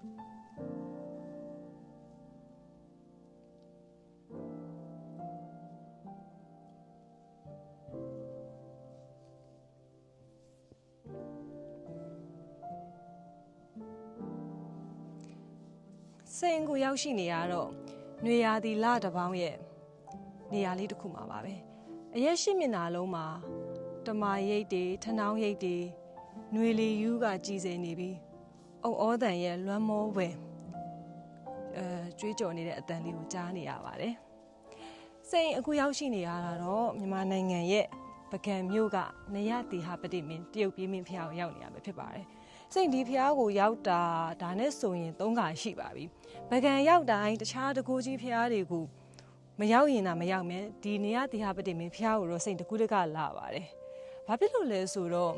စိန်ကိုရောက်ရှိနေရတော့နွေရာသီလတစ်ပေါင်းရဲ့နေရာလေးတစ်ခုမှာပါပဲအရက်ရှိမျက်နှာလုံးမှာတမာရိတ်တွေထဏောင်းရိတ်တွေနွေလီယူးကကြည်စင်နေပြီး အုံဩတန်ရဲ့လွမ်းမောဝယ်အဲကြွေးကြော်နေတဲ့အတန်လေးကိုကြားနေရပါတယ်စိန်အခုရောက်ရှိနေရတာတော့မြန်မာနိုင်ငံရဲ့ပကံမြို့ကနရတီဟာပတိမင်းတရုတ်ပြည်မင်းဖျားကိုရောက်နေရမှာဖြစ်ပါတယ်စိတ်ဒီဖျားကိုရောက်တာဒါနဲ့ဆိုရင်၃ခါရှိပါပြီ။ဗကံရောက်တိုင်းတခြားတကူကြီးဖျားတွေကိုမရောက်ရင်တော့မရောက်မယ်ဒီနေရတိဟပတိမင်းဖျားကိုတော့စိတ်တကူတကလာပါတယ်။ဘာဖြစ်လို့လဲဆိုတော့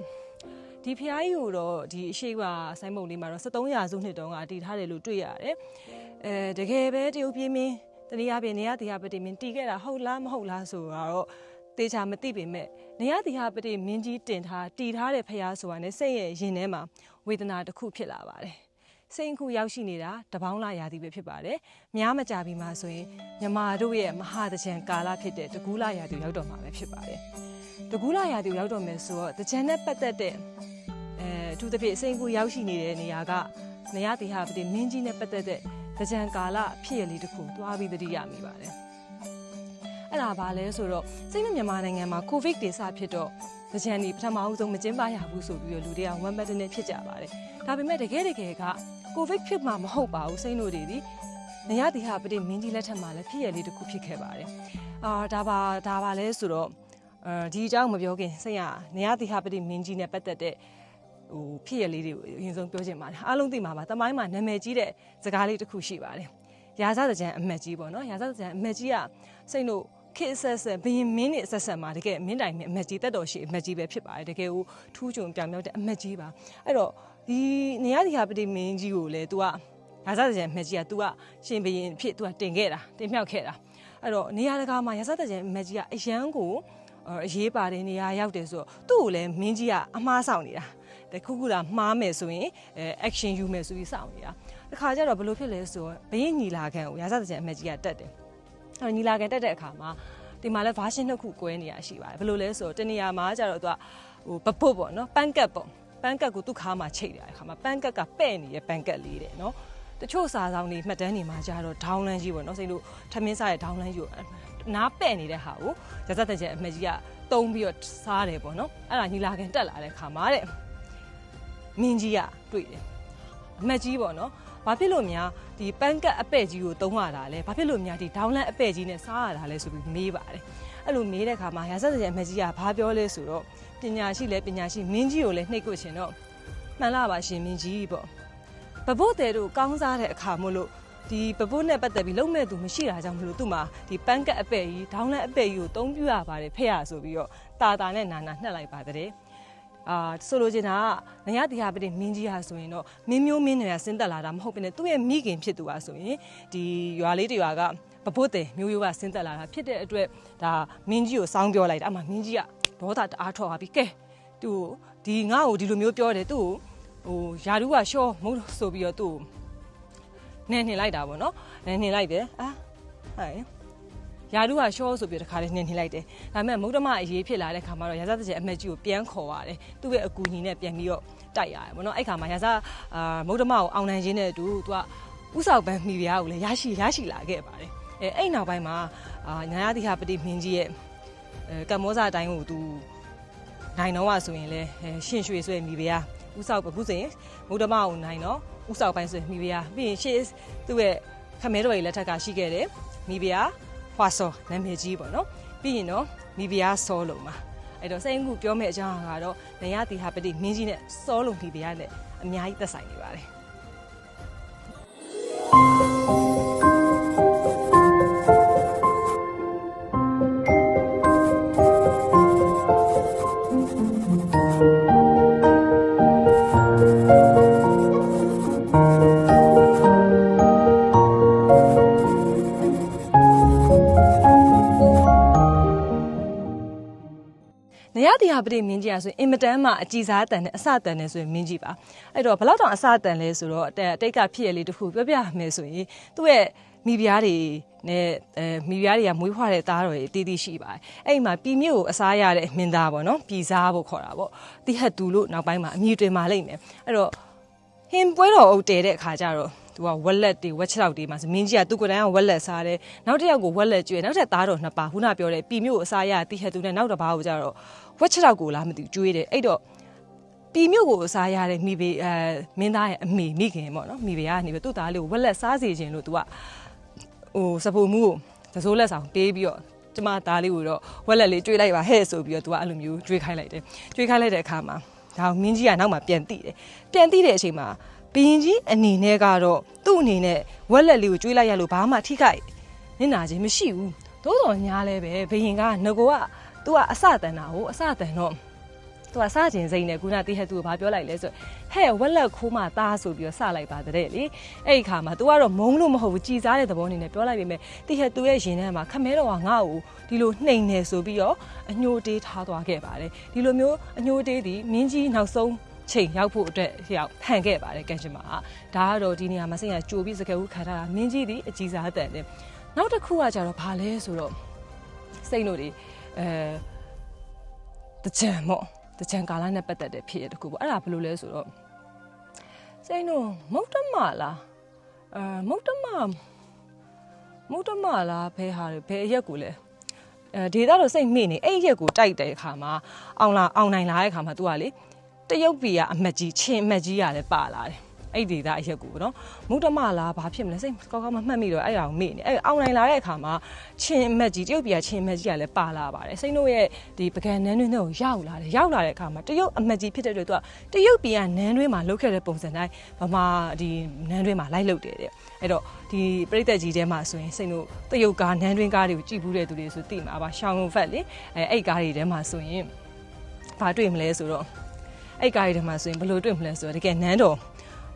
ဒီဖျားကြီးကိုတော့ဒီအရှိကဆိုင်းမုံလေးမှာတော့73ရာစုနှစ်တုန်းကတည်ထားတယ်လို့တွေ့ရတယ်။အဲတကယ်ပဲတရုတ်ပြည်မင်းတနည်းအားဖြင့်နေရတိဟပတိမင်းတည်ခဲ့တာဟုတ်လားမဟုတ်လားဆိုတော့တေချာမသိပေမဲ့နေရတိဟပတိမင်းကြီးတင်ထားတည်ထားတဲ့ဖျားဆိုတာနဲ့စိတ်ရဲ့ရင်ထဲမှာဝေဒနာတစ်ခုဖြစ်လာပါတယ်။စိတ်ခုရောက်ရှိနေတာတပေါင်းလာရာသီပဲဖြစ်ပါတယ်။များမကြပြီမှဆိုရင်မြမာတို့ရဲ့မဟာတကြံကာလဖြစ်တဲ့တကူလာရာသီရောက်တော့မှာပဲဖြစ်ပါတယ်။ တကူလာရာသီရောက်တော့မယ်ဆိုတော့တကြံနဲ့ပတ်သက်တဲ့အဲအထူးသဖြင့်စိတ်ခုရောက်ရှိနေတဲ့နေရာကနေရတိဟာပတိမင်းကြီးနဲ့ပတ်သက်တဲ့တကြံကာလဖြစ်ရလေးတစ်ခုတွားပြီးတတိရမိပါတယ်။အဲ့ဒါဘာလဲဆိုတော့စိတ်မမြန်မာနိုင်ငံမှာကိုဗစ်ဒေသဖြစ်တော့ကြံဒီပထမအဆုံးမကျင်းပရဘူးဆိုပြီးတော့လူတွေကဝမ်းပတ်တဲ့ဖြစ်ကြပါတယ်။ဒါပေမဲ့တကယ်တကယ်ကကိုဗစ်ဖြစ်မှာမဟုတ်ပါဘူးစိတ်တို့တွေဒီနေရတီဟာပတိမင်းကြီးလက်ထက်မှာလည်းဖြစ်ရလေးတစ်ခုဖြစ်ခဲ့ပါတယ်။အာဒါပါဒါပါလဲဆိုတော့အဲ ဒီအကြောင်းမပြောခင်စိတ်ကနေရတီဟာပတိမင်းကြီးနဲ့ပတ်သက်တဲ့ဟိုဖြစ်ရလေးတွေကိုအရင်ဆုံးပြောချင်ပါတယ်။အားလုံးသိမှာပါ။တမိုင်းမှာနာမည်ကြီးတဲ့စကားလေးတစ်ခုရှိပါတယ်။ရာဇသကြံအမတ်ကြီးပေါ့နော်။ရာဇသကြံအမတ်ကြီးကစိတ်တို့ခေတ်ဆက်ဆက်ဘရင်မင်းနေဆက်ဆက်မှာတကယ်မင်းတိုင်မင်းအမတ်ကြီးတက်တော်ရှိအမတ်ကြီးပဲဖြစ်ပါတယ်တကယ်ကိုထူးချွန်ပြောင်မြောက်တဲ့အမတ်ကြီးပါအဲ့တော့ဒီနေရဒီဟာပတိမင်းကြီးကိုလည်း तू ကရာဇသကြံအမတ်ကြီးက तू ကရှင်ဘရင်ဖြစ် तू ကတင်ခဲ့တာတင်မြောက်ခဲ့တာအဲ့တော့နေရာတကာမှာရာဇသကြံအမတ်ကြီးကအရန်ကို အရေးပါတယ်နေရာရောက်တယ်ဆိုတော့သူ့ကိုလည်းမင်းကြီးကအမှားဆောင်နေတာတခုခုလာမှားမယ်ဆိုရင်အဲ action ယူမယ်ဆိုပြီးစောင့်နေတာတခါကျတော့ဘယ်လိုဖြစ်လဲဆိုတော့ဘရင်ညီလာခံကိုရာဇသကြံအမတ်ကြီးကတက်တယ်အဲ့ညီလာခံတက်တဲ့အခါမှာဒီမှာလဲ version နှစ်ခု꿰နေရရှိပါတယ်ဘယ်လိုလဲဆိုတော့တနေရာမှာကျတော့သူကဟိုပပုတ်ပေါ့နော်ပန်းကတ်ပေါ့ပန်းကတ်ကိုသူ့ခါမှာချိတ်ရတယ်ခါမှာပန်းကတ်ကပဲ့နေတဲ့ပန်းကတ်လေးတဲ့နော်တချို့စာဆောင်တွေမှတ်တမ်းတွေမှာကျတော့ဒေါင်းလန်းကြီးပေါ့နော်စိတ်လို့ထမင်းစားရဲ့ဒေါင်းလန်းကြီးကို နားပဲ့နေတဲ့ဟာကိုရဇတ်တဲ့ကျအမကြီးကတုံးပြီးတော့စားတယ်ပေါ့နော်အဲ့ဒါညီလာခံတက်လာတဲ့ခါမှာတဲ့မင်းကြီးကတွေ့တယ်အမကြီးပေါ့နော်ဘာဖြစ်လို့များဒီပန်းကတ်အပဲ့ကြီးကိုတုံးရတာလဲဘာဖြစ်လို့များဒီဒေါင်းလန့်အပဲ့ကြီးနဲ့စားရတာလဲဆိုပြီးမေးပါတယ်အဲ့လိုမေးတဲ့အခါမှာရာဇသက်ရဲ့အမေကြီးကဘာပြောလဲဆိုတော့ပညာရှိလဲပညာရှိမင်းကြီးကိုလည်းနှိပ်ကွရှင်တော့မှန်လားပါရှင်မင်းကြီးပေါ့ပပုတ်တဲ့တို့ကောင်းစားတဲ့အခါမို့လို့ ဒီပပုတ်နဲ့ပတ်သက်ပြီးလုံမဲ့သူမရှိတာကြောင့်မလို့သူ့မှာဒီပန်းကတ်အပဲ့ကြီးဒေါင်းလန့်အပဲ့ကြီးကိုတုံးပြရပါတယ်ဖက်ရဆိုပြီးတော့တာတာနဲ့နာနာနှက်လိုက်ပါတဲ့အာဆိုလိုချင်တာကနရတိဟာပတိမင်းကြီးဟာဆိုရင်တော့မင်းမျိုးမင်းတွေကဆင်းသက်လာတာမဟုတ်ဘဲနဲ့သူ့ရဲ့မိခင်ဖြစ်သူဟာဆိုရင်ဒီရွာလေးတွေရွာကပပုတ်တယ်မျိုးရိုးကဆင်းသက်လာတာဖြစ်တဲ့အတွက်ဒါမင်းကြီးကိုစောင်းပြောလိုက်တာအမှမင်းကြီးကဒေါသတအားထွက်သွားပြီကဲသူ့ဒီငါ့ကိုဒီလိုမျိုးပြောတယ်သူ့ဟိုယာဒူးကရှော့မဟုတ်ဆိုပြီးတော့သူ့ နဲနှင်လိုက်တာပေါ့နော်နဲနှင်လိုက်တယ်အာဟဲ့ယာဒူးကရှော့ဆိုပြီးတခါလေးနှင်နှင်လိုက်တယ်ဒါပေမဲ့မုဒ္ဓမအရေးဖြစ်လာတဲ့ခါမှာတော့ရာဇသကျအမက်ကြီးကိုပြန်ခေါ်ရတယ်သူ့ရဲ့အကူညီနဲ့ပြန်ပြီးတော့တိုက်ရတယ်ပေါ့နော်အဲ့ခါမှာရာဇအာမုဒ္ဓမကိုအောင်နိုင်ခြင်းနဲ့အတူသူကဥဆောင်ပန်းမိဖုရားကိုလည်းရရှိရရှိလာခဲ့ပါတယ်အဲအဲ့နောက်ပိုင်းမှာအာညာယတိဟာပတိမင်းကြီးရဲ့အဲကမ္ဘောဇအတိုင်းကိုသူနိုင်တော့ဆိုရင်လည်းရှင်ရွှေဆွဲမိဖုရားဥဆောင်အခုဆိုရင်မုဒ္ဓမကိုနိုင်တော့ ဥဆောင်ပိုင်းဆွဲမိဖုရားပြီးရင်ရှေ့သူ့ရဲ့ခမဲတော်ရဲ့လက်ထက်ကရှိခဲ့တယ်မိဖုရားဟွာဆောနာမည်ကြီးပေါ့နော်ပြီးရင်တော့မိဖုရားစောလုံးမှာအဲ့တော့စိတ်ကူပြောမယ့်အကြောင်းကတော့နရတိဟာပတိမင်းကြီးနဲ့စောလုံးမိဖုရားနဲ့အများကြီးသက်ဆိုင်နေပါတယ် ပတိမင်းကြီးอ่ะဆိုရင်အင်မတန်မှအကြည်စားတန်တဲ့အစတန်တဲ့ဆိုရင်မင်းကြီးပါအဲ့တော့ဘလောက်တောင်အစတန်လဲဆိုတော့အတိတ်ကဖြစ်ရလေးတခုပြောပြမယ်ဆိုရင်သူ့ရဲ့မိဖုရားတွေနဲ့အဲမိဖုရားတွေကမွေးဖွားတဲ့သားတော်တွေအသေးသေးရှိပါတယ်။အဲ့မှာပြည်မြို့ကိုအစားရတဲ့မင်းသားပေါ့နော်။ပြည်စားဖို့ခေါ်တာပေါ့။တိဟတ်တူလို့နောက်ပိုင်းမှာအမည်တွေမှာလိမ့်မယ်။အဲ့တော့ဟင်ပွဲတော်အုပ်တဲတဲ့အခါကျတော့သူကဝက်လက်တွေဝက်ချောက်တွေမှာမင်းကြီးကသူ့ကိုယ်တိုင်ကဝက်လက်စားတယ်။နောက်တစ်ယောက်ကိုဝက်လက်ကျွေးနောက်ထပ်သားတော်နှစ်ပါးခုနပြောတဲ့ပြည်မြို့ကိုအစားရတိဟတ်တူနဲ့နောက်တစ်ပါးကိုကျတော့ဝက်ချောက်ကိုလားမသိဘူးကျွေးတယ်အဲ့တော့ပြည်မြို့ကိုအစားရတဲ့မိဘေအဲမင်းသားရဲ့အမေမိခင်ပေါ့နော်မိဘေကနေပဲသူ့သားလေးကိုဝက်လက်စားစီခြင်းလို့သူကဟိုစပူမှုကိုသစိုးလက်ဆောင်ပေးပြီးတော့ကျမသားလေးကိုတော့ဝက်လက်လေးကျွေးလိုက်ပါဟဲ့ဆိုပြီးတော့သူကအဲ့လိုမျိုးကျွေးခိုင်းလိုက်တယ်ကျွေးခိုင်းလိုက်တဲ့အခါမှာဒါမင်းကြီးကနောက်မှပြန်တိတယ်ပြန်တိတဲ့အချိန်မှာဘရင်ကြီးအနေနဲ့ကတော့သူ့အနေနဲ့ဝက်လက်လေးကိုကျွေးလိုက်ရလို့ဘာမှထိခိုက်နင့်နာခြင်းမရှိဘူးသို့တော်ညာလဲပဲဘရင်ကငကိုက သူကအစတန်တာကိုအစတန်တော့သူကစကျင်စိမ့်နဲ့ခုနတိဟက်သူကိုဘာပြောလိုက်လဲဆိုဟဲ့ဝက်လက်ခိုးမှသားဆိုပြီးတော့စလိုက်ပါတဲ့လေအဲ့ဒီခါမှာ तू ကတော့မုန်းလို့မဟုတ်ဘူးကြည်စားတဲ့သဘောအနေနဲ့ပြောလိုက်ပေမဲ့တိဟက်သူရဲ့ရင်ထဲမှာခမဲတော်ကငါ့ကိုဒီလိုနှိမ်နေဆိုပြီးတော့အညှိုတေးထားသွားခဲ့ပါတယ်ဒီလိုမျိုးအညှိုတေးဒီမင်းကြီးနောက်ဆုံးချိန်ရောက်ဖို့အတွက်ရောက်ဖန်ခဲ့ပါတယ်ကန်ရှင်မာဒါကတော့ဒီနေရာမှာစိတ်ကကြိုပြီးစကဦးခါထားတာမင်းကြီးဒီအကြီးစားတဲ့တယ်နောက်တစ်ခုကကြတော့ဘာလဲဆိုတော့စိတ်လို့ဒီ အဲတချံပေါ့တချံကာလနဲ့ပတ်သက်တဲ့ဖြစ်ရတခုပေါ့အဲ့ဒါဘယ်လိုလဲဆိုတော့စိတ်တို့မုတ်တမလားအဲမုတ်တမမုတ်တမလားဘယ်ဟာဘယ်ရက်ကိုလဲအဲဒေတာတော့စိတ်မိနေအဲ့ရက်ကိုတိုက်တဲ့အခါမှာအောင်လာအောင်နိုင်လာတဲ့အခါမှာ तू ကလေတရုတ်ပြည်ကအမတ်ကြီးချင်းအမတ်ကြီးကလည်းပါလာတယ် အဲ့ဒီသားအရက်ကိုနော်မုဒ္ဓမလားဘာဖြစ်မလဲစိတ်ကောက်ကောက်မမှတ်မိတော့အဲ့အောင်မေ့နေအဲ့အောင်နိုင်လာတဲ့အခါမှာချင်းအမက်ကြီးတရုတ်ပြည်ကချင်းအမက်ကြီးကလည်းပါလာပါတယ်စိတ်တို့ရဲ့ဒီပကံနန်းတွင်းတွေကိုရောက်လာတယ်ရောက်လာတဲ့အခါမှာတရုတ်အမက်ကြီးဖြစ်တဲ့အတွက်သူကတရုတ်ပြည်ကနန်းတွင်းမှာလုတ်ခဲ့တဲ့ပုံစံတိုင်းဗမာဒီနန်းတွင်းမှာလိုက်လုတ်တယ်တဲ့အဲ့တော့ဒီပြိတ္တကြီးထဲမှာဆိုရင်စိတ်တို့တရုတ်ကားနန်းတွင်းကားတွေကိုကြည့်ဘူးတဲ့သူတွေဆိုသိမှာပါရှောင်းဖက်လေအဲအဲ့ကားတွေထဲမှာဆိုရင်ဘာတွေ့မလဲဆိုတော့အဲ့ကားတွေထဲမှာဆိုရင်ဘယ်လိုတွေ့မလဲဆိုတော့တကယ်နန်းတော်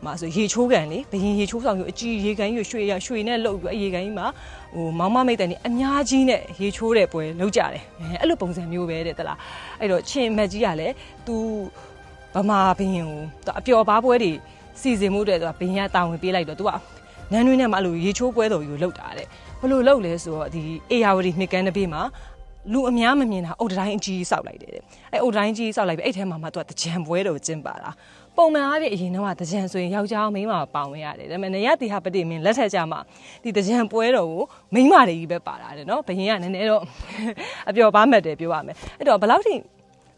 မှာဆိုရေချိုးကန်လေဘရင်ရေချိုးဆောင်ယူအကြီးရေကန်ကြီးရွှေရရွှေနဲ့လှုပ်ပြီးအရေကန်ကြီးမှာဟိုမောင်မမိတ်တန်นี่အများကြီးနဲ့ရေချိုးတဲ့ပွဲလုပ်ကြတယ်အဲအဲ့လိုပုံစံမျိုးပဲတဲ့တလားအဲ့တော့ချင်းမက်ကြီးကလည်း तू ဗမာဘရင်ကိုသူအပျော်ပါပွဲတွေစီစဉ်မှုတဲ့သူကဘရင်ကတာဝန်ပေးလိုက်တော့ तू ကနန်းတွင်းထဲမှာအဲ့လိုရေချိုးပွဲတော်ကြီးကိုလုပ်တာတဲ့ဘယ်လိုလုပ်လဲဆိုတော့ဒီအေယာဝတီမြစ်ကမ်းတစ်ပေးမှာလူအများမမြင်တာအုတ်တိုင်းအကြီးစောက်လိုက်တယ်တဲ့အဲအုတ်တိုင်းကြီးစောက်လိုက်ပြီအဲ့ထဲမှာမှသူကတကြံပွဲတော်ကျင်းပါတာ ပုံမှန်အားဖြင့်အရင်တော့တကြံဆိုရင်ယောက်ျားမိန်းမပါဝင်ရတယ်ဒါပေမဲ့နေရတိဟာပတိမင်းလက်ထက်ကြမှာဒီတကြံပွဲတော်ကိုမိန်းမတွေကြီးပဲပါလာတယ်နော်ဘရင်ကနည်းနည်းတော့အပျော်ပါမှတ်တယ်ပြောရမယ်အဲ့တော့ဘယ်လောက်ထိ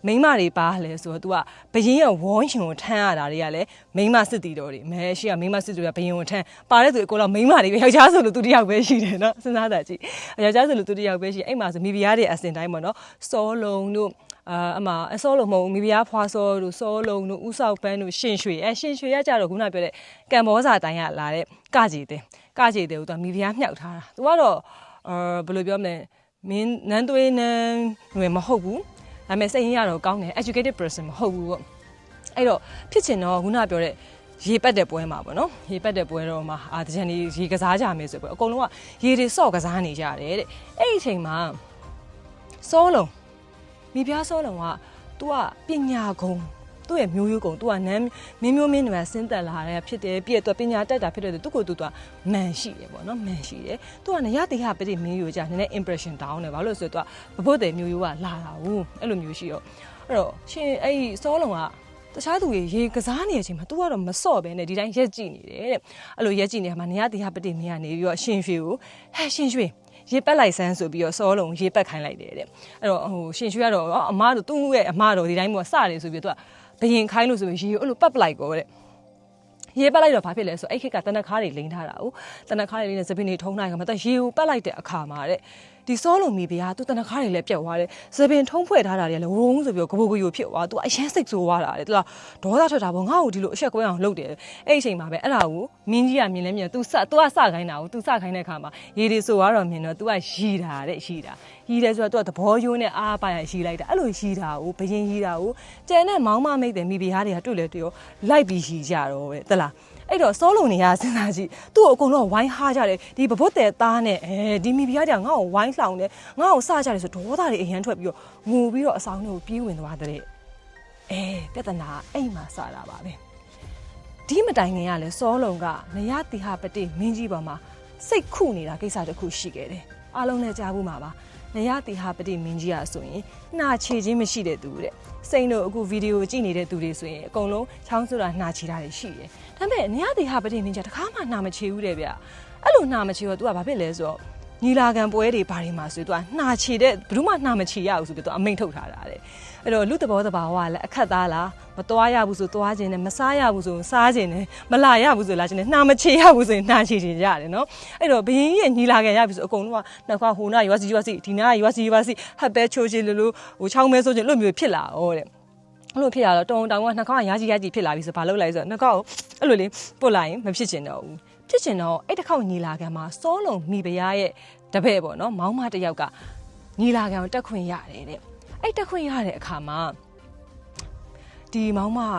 မိန်းမတွေပါလဲဆိုတော့ तू ကဘရင်ရဲ့ဝေါင်းရှင်ကိုထမ်းရတာတွေကလည်းမိန်းမစစ်တီတော်တွေမဲရှိကမိန်းမစစ်တီတော်ကဘရင်ကိုထမ်းပါတဲ့သူအကုန်လုံးမိန်းမတွေပဲယောက်ျားဆိုလို့သူတယောက်ပဲရှိတယ်နော်စဉ်းစားတာကြည့်ယောက်ျားဆိုလို့သူတယောက်ပဲရှိအဲ့မှာဆိုမိဖုရားတွေအစင်တိုင်းပေါ့နော်စောလုံးတို့ အာအမအစောလုံးမဟုတ်မိဖုရားဖွာစောတို့စောလုံးတို့ဥဆောက်ပန်းတို့ရှင်ရွှေအဲရှင်ရွှေရကြတော့ခုနပြောတဲ့ကံဘောဇာတိုင်းကလာတဲ့ကကြည်တဲ့ကကြည်တဲ့ကိုသူကမိဖုရားမြှောက်ထားတာသူကတော့အာဘယ်လိုပြောမလဲမင်းနန်းသွေးနန်းတွေမဟုတ်ဘူးဒါပေမဲ့စိတ်ရင်းရတော့ကောင်းတယ် educated person မဟုတ်ဘူးပေါ့အဲ့တော့ဖြစ်ချင်တော့ခုနပြောတဲ့ရေပတ်တဲ့ပွဲမှာပေါ့နော်ရေပတ်တဲ့ပွဲတော့မှာအာတကြံဒီရေကစားကြမယ်ဆိုပြီးအကုန်လုံးကရေတွေစော့ကစားနေကြတယ်တဲ့အဲ့ဒီအချိန်မှာစောလုံး မိဖုရားစောလုံးက तू ကပညာဂုံသူ့ရဲ့မျိုးရိုးကုံ तू ကနန်းမင်းမျိုးမင်းတွေဆင်းသက်လာတဲ့ဖြစ်တယ်ပြည့်တော့ပညာတတ်တာဖြစ်တဲ့သူ့ကိုသူကမန်ရှိတယ်ပေါ့နော်မန်ရှိတယ်သူကနရတေဟပတိမင်းရိုးကြနည်းနည်း impression down တယ်ဘာလို့လဲဆိုတော့ तू ကပပုတ်တယ်မျိုးရိုးကလာတာဘူးအဲ့လိုမျိုးရှိတော့အဲ့တော့ရှင်အဲ့ဒီစောလုံးကတခြားသူတွေရေကစားနေတဲ့အချိန်မှာ तू ကတော့မစော့ပဲနဲ့ဒီတိုင်းရက်ကြည့်နေတယ်တဲ့အဲ့လိုရက်ကြည့်နေမှာနရတေဟပတိမင်းကနေပြီးတော့ရှင်ရွှေကိုဟဲ့ရှင်ရွှေ ရေပက်လိုက်စမ်းဆိုပြီးတော့စောလုံးရေပက်ခိုင်းလိုက်တယ်တဲ့အဲ့တော့ဟိုရှင်ရွှေကတော့အမားတို့သူ့ရဲ့အမားတို့ဒီတိုင်းမျိုးစတယ်ဆိုပြီးတော့သူကဘယင်ခိုင်းလို့ဆိုပြီးရေကိုအဲ့လိုပတ်ပလိုက်ကောတဲ့ရေပတ်လိုက်တော့ဘာဖြစ်လဲဆိုအဲ့ခက်ကတနခါးတွေလိမ့်ထားတာ哦တနခါးတွေလိမ့်နေစပင်းတွေထုံးနိုင်ကမှတရေကိုပတ်လိုက်တဲ့အခါမှာတဲ့ ဒီစောလုံးမီဗျာသူတနခါးတွေလည်းပြတ်သွားတယ်စပင်ထုံးဖွဲ့ထားတာတွေလည်းဝုန်းဆိုပြီးတော့ဂဘဂယိုဖြစ်သွားသူအရန်စိတ်ဆိုးသွားတာလေသူကဒေါသထွက်တာပေါ့ငါ့ကိုဒီလိုအဆက်ကွဲအောင်လုပ်တယ်အဲ့ဒီအချိန်မှာပဲအဲ့ဒါကိုမင်းကြီးကမြင်လဲမြင်သူစသူကစခိုင်းတာကိုသူစခိုင်းတဲ့အခါမှာရေတွေဆိုသွားတော့မြင်တော့သူကရီတာတဲ့ရီတာရီတယ်ဆိုတော့သူကသဘောယိုးနဲ့အားပါရရီလိုက်တာအဲ့လိုရီတာကိုဘယင်ရီတာကိုကျန်တဲ့မောင်းမမိတ်တယ်မိဖုရားတွေကတွေ့လေတွေ့ရောလိုက်ပြီးရီကြတော့ပဲတလား အဲ့တော့စောလုံနေရစဉ်းစားကြည့်သူ့ကိုအကုန်လုံးဝိုင်းဟားကြတယ်ဒီပပုတ်တဲ့သားနဲ့အဲဒီမိဖုရားတွေကငါ့ကိုဝိုင်းလှောင်တယ်ငါ့ကိုစကြတယ်ဆိုဒေါသတွေအရန်ထွက်ပြီးတော့ငိုပြီးတော့အဆောင်တွေကိုပြေးဝင်သွားတဲ့အဲပြဿနာအဲ့မှာစတာပါပဲဒီမတိုင်ခင်ကလည်းစောလုံကနရတိဟပတိမင်းကြီးပေါ်မှာစိတ်ခုနေတာကိစ္စတစ်ခုရှိခဲ့တယ် အားလုံးလည်းကြားဘူးမှာပါနရတိဟပတိမင်းကြီးอ่ะဆိုရင်နှာချေခြင်းမရှိတဲ့သူတဲ့စိန်တို့အခုဗီဒီယိုကြည့်နေတဲ့သူတွေဆိုရင်အကုန်လုံးချောင်းဆိုတာနှာချေတာတွေရှိတယ်ဒါပေမဲ့နရတိဟပတိမင်းကြီးကတခါမှနှာမချေဘူးတဲ့ဗျအဲ့လိုနှာမချေတော့ तू ကဘာဖြစ်လဲဆိုတော့ ညီလာခံပွဲတွေဘာတွေမှာဆို तू ကနှာချေတဲ့ဘယ်သူမှနှာမချေရဘူးဆိုပြီး तू အမိန့်ထုတ်ထားတာတဲ့အဲ့တော့လူတဘောတဘာဝကလည်းအခက်သားလားမသွားရဘူးဆိုသွားခြင်းနဲ့မစားရဘူးဆိုစားခြင်းနဲ့မလာရဘူးဆိုလာခြင်းနဲ့နှာမချေရဘူးဆိုရင်နှာချေခြင်းရတယ်နော်အဲ့တော့ဘယင်းရဲ့ညီလာခံရပြီဆိုအကုန်လုံးကနောက်ခါဟိုနာရွာစီရွာစီဒီနာရွာစီရွာစီဟပ်ပဲချိုးချင်လို့လို့ဟိုချောင်းမဲဆိုခြင်းလို့မျိုးဖြစ်လာဩတဲ့အဲ့လိုဖြစ်ရတော့တုံတောင်ကနှာခေါင်းကရာကြီးရာကြီးဖြစ်လာပြီဆိုဘာလုပ်လိုက်ဆိုတော့နှာခေါင်းကိုအဲ့လိုလေးပုတ်လိုက်ရင်မဖြစ်ချင်တော့ဘူး ဖြစ်ချင်တော့အဲ့တစ်ခေါက်ညီလာခံမှာစောလုံမိဖုရားရဲ့တပည့်ပေါ့နော်မောင်းမတစ်ယောက်ကညီလာခံကိုတက်ခွင့်ရတယ်တဲ့အဲ့တက်ခွင့်ရတဲ့အခါမှာဒီမောင်းမက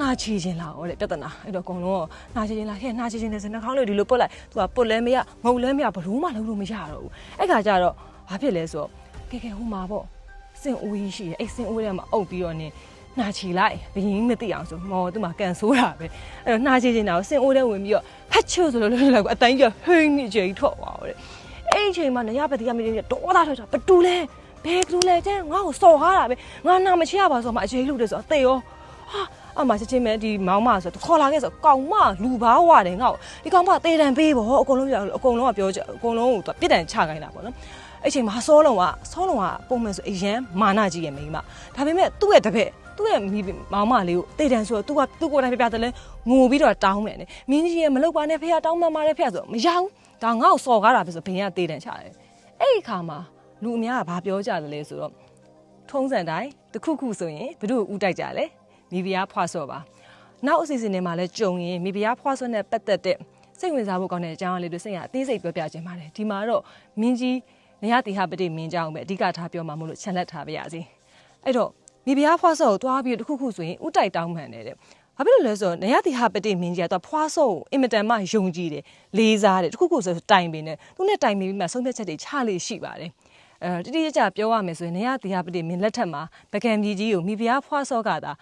နှာချီခြင်းလာတော့တဲ့ပြဿနာအဲ့တော့အကုန်လုံးကနှာချီခြင်းလာခဲ့နှာချီခြင်းနဲ့စနှာခေါင်းလေးဒီလိုပုတ်လိုက်သူကပုတ်လဲမရငုံလဲမရဘလို့မှလုံးလို့မရတော့ဘူးအဲ့ခါကျတော့ဘာဖြစ်လဲဆိုတော့ကဲကဲဟိုမှာပေါ့စင်အိုးကြီးရှိတယ်အဲ့စင်အိုးထဲမှာအုပ်ပြီးတော့နေ နှာချီလိုက်ဘယင်းမသိအောင်ဆိုမော်သူမှကန်ဆိုးတာပဲအဲ့တော့နှာချီခြင်းတော့စင်အိုးထဲဝင်ပြီးတော့ဖတ်ချို့ဆိုလို့လို့လောက်အတိုင်းကျဟိန်းနေကြိထွက်သွားတယ်အဲ့ဒီအချိန်မှာနရပတိကမင်းကြီးဒေါသထွက်တာဘတူလဲဘယ်သူလဲတဲ့ငါ့ကိုစော်ကားတာပဲငါနာမချရပါဆိုမှအချိန်လို့တယ်ဆိုတော့သေရောဟာအမချက်ချင်းမဲ့ဒီမောင်းမဆိုခေါ်လာခဲ့ဆိုကောင်မလူဘာဝတယ်ငါ့ကိုဒီကောင်မသေတံပေးပေါ့အကုန်လုံးပြောအကုန်လုံးကပြောကြအကုန်လုံးကိုပြစ်ဒဏ်ချခိုင်းတာပေါ့နော်အဲ့ချိန်မှာစောလုံးကစောလုံးကပုံမှန်ဆိုအရန်မာနကြီးရဲ့မိန်းမဒါပေမဲ့သူ့ရဲ့တပည့် သူ့ရဲ့မိမောင်မလေးကိုတေတန်ဆိုတော့ तू ကသူ့ကိုယ်တိုင်ပြပြတယ်လဲငိုပြီးတော့တောင်းမယ်နဲ့မင်းကြီးရဲ့မလုပ်ပါနဲ့ဖေကတောင်းမှမှာတဲ့ဖေဆိုမရဘူးဒါငါ့ကိုစော်ကားတာပဲဆိုဘင်ကတေတန်ချတယ်အဲ့ဒီခါမှာလူအများကဘာပြောကြတယ်လဲဆိုတော့ထုံးစံတိုင်းတခုခုဆိုရင်ဘယ်သူ့ကိုဥတိုက်ကြလဲမိဖုရားဖွားစော့ပါနောက်အစီအစဉ်တွေမှာလည်းကြုံရင်မိဖုရားဖွားစော့နဲ့ပတ်သက်တဲ့စိတ်ဝင်စားဖို့ကောင်းတဲ့အကြောင်းအလေးတွေစိတ်ရအသေးစိတ်ပြောပြခြင်းပါတယ်ဒီမှာတော့မင်းကြီးနရတိဟပတိမင်းကြောင့်ပဲအဓိကထားပြောမှာမို့လို့ခြံလက်ထားပါရစေအဲ့တော့ မိဖုရားဖွားစော့ကိုတွားပြီးတခုခုဆိုရင်ဥတိုက်တောင်းမှန်တယ်တဲ့ဘာဖြစ်လို့လဲဆိုတော့နရတိဟပတိမင်းကြီးကတော့ဖွားစော့ကိုအင်မတန်မှယုံကြည်တယ်လေးစားတယ်တခုခုဆိုတိုင်ပင်တယ်သူနဲ့တိုင်ပင်ပြီးမှဆုံးဖြတ်ချက်တွေချလေရှိပါတယ်အဲတိတိကျကျပြောရမယ်ဆိုရင်နရတိဟပတိမင်းလက်ထက်မှာပကံပြည်ကြီးကိုမိဖုရားဖွားစော့ကသာ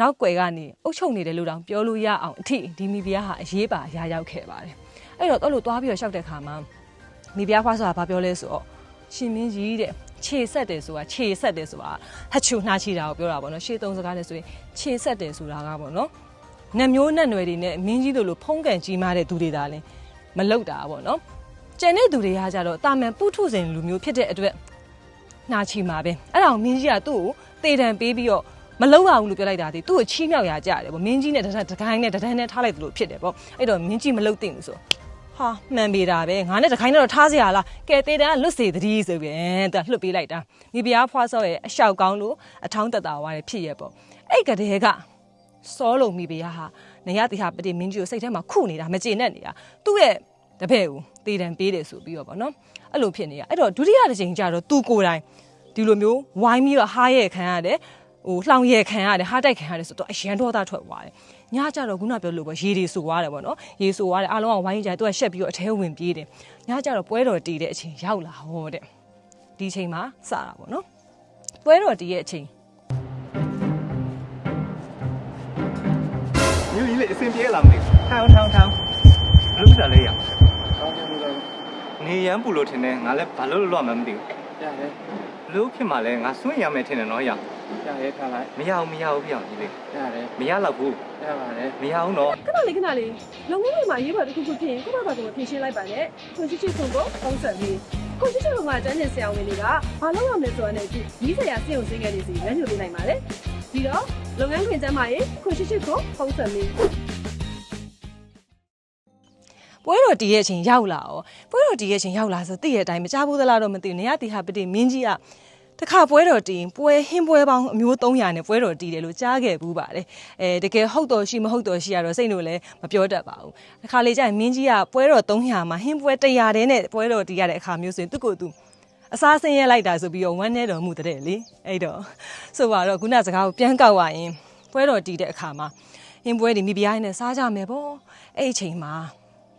နောက်ွယ်ကနေအုပ်ချုပ်နေတယ်လို့တောင်ပြောလို့ရအောင်အထိဒီမိဖုရားဟာအရေးပါရာရောက်ခဲ့ပါတယ်အဲ့တော့တော့လို့တွားပြီးတော့ရှောက်တဲ့ခါမှာမိဖုရားဖွားစော့ကဘာပြောလဲဆိုတော့ရှင်မင်းကြီးတဲ့ ခြေဆက်တယ်ဆိုတာခြေဆက်တယ်ဆိုတာဟတ်ချူနှာချီတာကိုပြောတာပေါ့နော်ရှေးသုံးစကားနဲ့ဆိုရင်ခြေဆက်တယ်ဆိုတာကပေါ့နော်နတ်မျိုးနတ်နွယ်တွေနဲ့မင်းကြီးတို့လိုဖုံးကန်ကြီးမားတဲ့သူတွေဒါလည်းမလောက်တာပေါ့နော်ကျန်တဲ့သူတွေကကြတော့တာမန်ပုထုဇဉ်လူမျိုးဖြစ်တဲ့အတွက်နှာချီမှာပဲအဲ့ဒါကိုမင်းကြီးကသူ့ကိုတေတံပေးပြီးတော့မလောက်ရဘူးလို့ပြောလိုက်တာဒီသူ့ကိုချီးမြှောက်ရကြတယ်ပေါ့မင်းကြီးနဲ့တခိုင်းနဲ့တန်းနဲ့ထားလိုက်တယ်လို့ဖြစ်တယ်ပေါ့အဲ့တော့မင်းကြီးမလောက်တင်ဘူးဆို ဟာမှန်ပေတာပဲငါနဲ့တခိုင်းတော့ထားစရာလားကဲတေတန်းကလွတ်စေတည်းဆိုပြီးသူကလွတ်ပေးလိုက်တာမိဖုရားဖွားစောရဲ့အလျှောက်ကောင်းလို့အထောင်းတက်တာဝါရဖြစ်ရဲ့ပေါ့အဲ့ကတည်းကစောလုံမိဖုရားဟာနေရတိဟာပတိမင်းကြီးကိုစိတ်ထဲမှာခုနေတာမကျေနပ်နေတာသူ့ရဲ့တပည့်ကိုတေတံပေးတယ်ဆိုပြီးတော့ပေါ့နော်အဲ့လိုဖြစ်နေတာအဲ့တော့ဒုတိယတစ်ချိန်ကျတော့သူကိုယ်တိုင်ဒီလိုမျိုးဝိုင်းပြီးတော့ဟားရဲ့ခံရတယ် ဟိုလှောင်ရဲခံရတယ်ဟားတိုက်ခံရတယ်ဆိုတော့အရန်ဒေါသထွက်သွားတယ်ညကြတော့ခုနပြောလို့ပေါ့ရေတွေဆူသွားတယ်ပေါ့နော်ရေဆူသွားတယ်အားလုံးကဝိုင်းကြတယ်သူကရှက်ပြီးတော့အထဲဝင်ပြေးတယ်ညကြတော့ပွဲတော်တည်တဲ့အချိန်ရောက်လာဟောတဲ့ဒီအချိန်မှာစတာပေါ့နော်ပွဲတော်တည်ရဲ့အချိန်မျိုးကြီးလေးအစင်ပြေလာမသိဘူးထောင်းထောင်းထောင်းဘလို့ပြတာလဲရထောင်းထောင်းလို့နေရန်ပူလို့ထင်တယ်ငါလည်းဘာလို့လို့မှမသိဘူးရတယ် ဘလို့ဖြစ်မှလဲငါစွန့်ရမယ်ထင်တယ်နော်ရရတယ်ထားလိုက်မရဘူးမရဘူးပြောင်းကြီးလေးရတယ်မရတော့ဘူးရပါတယ်မရဘူးနော်ခဏလေးခဏလေးလုံငုံလေးမှာရေးပါတစ်ခုခုဖြစ်ရင်ခုနကကတော့ဖြည့်ရှင်းလိုက်ပါနဲ့ကိုရှိရှိဆုံးကိုပုံစံလေးကိုရှိရှိဆုံးကကျန်းကျင်ဆရာဝန်တွေကဘာလုပ်ရမလဲဆိုတာနဲ့ဒီနီးစရာစေုံစင်းငယ်တွေစီလက်ညှိုးပေးနိုင်ပါလေဒီတော့လုပ်ငန်းခွင်ကျမ်းမာရေးကိုရှိရှိကိုပုံစံလေး ပွဲတော်တည်ရဲ့အချိန်ရောက်လာ哦ပွဲတော်တည်ရဲ့အချိန်ရောက်လာဆိုသိရဲ့အတိုင်းမကြဘူးသလားတော့မသိဘူးနေရတီဟာပတိမင်းကြီးကတခါပွဲတော်တည်ရင်ပွဲဟင်းပွဲပေါင်းအမျိုး300နဲ့ပွဲတော်တည်တယ်လို့ကြားခဲ့ဘူးပါတယ်အဲတကယ်ဟုတ်တော်ရှိမဟုတ်တော်ရှိရတော့စိတ်လို့လည်းမပြောတတ်ပါဘူးတခါလေကျရင်မင်းကြီးကပွဲတော်300မှာဟင်းပွဲ100တဲ့နဲ့ပွဲတော်တည်ရတဲ့အခါမျိုးဆိုရင်သူ့ကိုယ်သူအစားဆင်းရဲလိုက်တာဆိုပြီးတော့ဝမ်းနေတော်မူတဲ့လေအဲ့တော့ဆိုပါတော့ခုနစကားကိုပြန်ကောက်ရရင်ပွဲတော်တည်တဲ့အခါမှာဟင်းပွဲတွေမိဖုရားနဲ့စားကြမယ်ပေါ့အဲ့အချိန်မှာ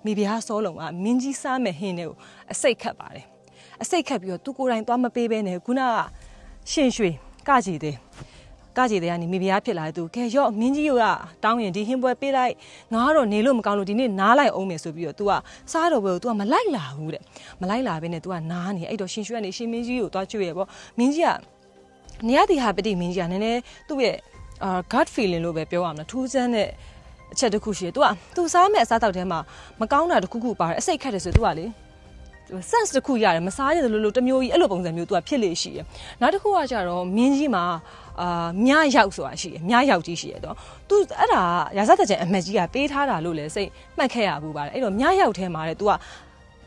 မိဖုရားစောလုံးကမင်းကြီးစားမဲ့ဟင်းတွေကိုအစိတ်ခတ်ပါတယ်အစိတ်ခတ်ပြီးတော့သူကိုယ်တိုင်သွားမပေးဘဲနဲ့ခုနကရှင်ရွှေကကြည်တဲ့ကကြည်တဲ့ကနေမိဖုရားဖြစ်လာတဲ့သူကဲရော့မင်းကြီးကတောင်းရင်ဒီဟင်းပွဲပေးလိုက်ငါကတော့နေလို့မကောင်းလို့ဒီနေ့နားလိုက်အောင်မယ်ဆိုပြီးတော့ तू ကစားတော့ဘယ်ကို तू ကမလိုက်လာဘူးတဲ့မလိုက်လာဘဲနဲ့ तू ကနားနေအဲ့တော့ရှင်ရွှေကနေရှင်မင်းကြီးကိုသွားကြွရပေါ့မင်းကြီးကနေရတီဟာပတိမင်းကြီးကနည်းနည်းသူ့ရဲ့အာ gut feeling လို့ပဲပြောရမလားထူးဆန်းတဲ့ အချက်တစ်ခုရှိတယ်။ तू က तू စားမဲ့အစားတောက်ထဲမှာမကောင်းတာတစ်ခုခုပါတယ်အစိတ်ခတ်တယ်ဆို तू ကလေ sense တစ်ခုရတယ်မစားရတယ်လို့လို့တစ်မျိုးကြီးအဲ့လိုပုံစံမျိုး तू ကဖြစ်လေရှိရယ်။နောက်တစ်ခုကကြတော့မင်းကြီးမှာအာမြရောက်ဆိုတာရှိရယ်မြရောက်ကြီးရှိရယ်တော့ तू အဲ့ဒါရာဇသက်ကျန်အမတ်ကြီးကပေးထားတာလို့လေစိတ်မှတ်ခဲ့ရဘူးပါတယ်။အဲ့တော့မြရောက်ထဲမှာလေ तू က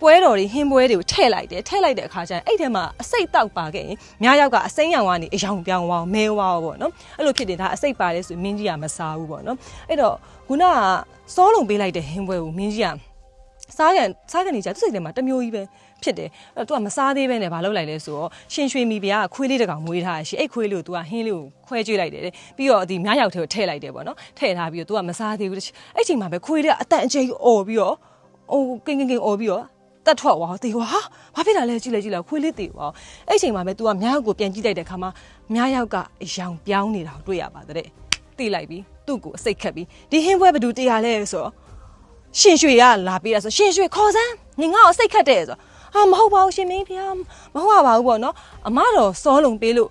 ပွဲတော်တွေဟင်းပွဲတွေကိုထည့်လိုက်တယ်ထည့်လိုက်တဲ့အခါကျရင်အဲ့ထဲမှာအစိတ်တောက်ပါခဲ့ရင်မြားရောက်ကအစိမ်းရောင်ကနေအယောင်ပြောင်းသွားမဲဝါပေါ့နော်အဲ့လိုဖြစ်တယ်ဒါအစိတ်ပါတယ်ဆိုမင်းကြီးကမစားဘူးပေါ့နော်အဲ့တော့ ခုနကစောလုံးပေးလိုက်တဲ့ဟင်းပွဲကိုမင်းကြီးကစားကန်စားကန်နေကြသူစိတ်ထဲမှာတမျိုးကြီးပဲဖြစ်တယ်အဲ့တော့ तू ကမစားသေးပဲနဲ့ဘာလုပ်လိုက်လဲဆိုတော့ရှင်ရွှေမီပြားကခွေးလေးတစ်ကောင်မွေးထားရရှိအဲ့ခွေးလေးကို तू ကဟင်းလေးကိုခွဲကျွေးလိုက်တယ်ပြီးတော့ဒီမြားရောက်ထဲကိုထည့်လိုက်တယ်ပေါ့နော်ထည့်ထားပြီးတော့ तू ကမစားသေးဘူးအဲ့ချိန်မှာပဲခွေးလေးကအတန်အကျိအော်ပြီးတော့ဟိုကင်းကင်းကင်းအော်ပြီးတော့တက်ထွက်သွားတေကွာဘာဖြစ်တာလဲကြည့်လိုက်ကြည့်လိုက်ခွေးလေးတေကွာအဲ့ချိန်မှာပဲ तू ကမြားရောက်ကိုပြန်ကြည့်လိုက်တဲ့ခါမှာမြားရောက်ကအယောင်ပြောင်းနေတာကိုတွေ့ရပါတဲ့ တိလိုက်ပြီးသူ့ကိုအစိတ်ခတ်ပြီးဒီဟင်းပွဲဘယ်သူတရားလဲဆိုတော့ရှင်ရွှေကလာပေးတာဆိုရှင်ရွှေခေါ်စမ်းနေငါ့ကိုစိတ်ခတ်တယ်ဆိုဟာမဟုတ်ပါဘူးရှင်မင်းဖေမဟုတ်ပါဘူးပေါ့နော်အမတော်စောလုံးပေးလို့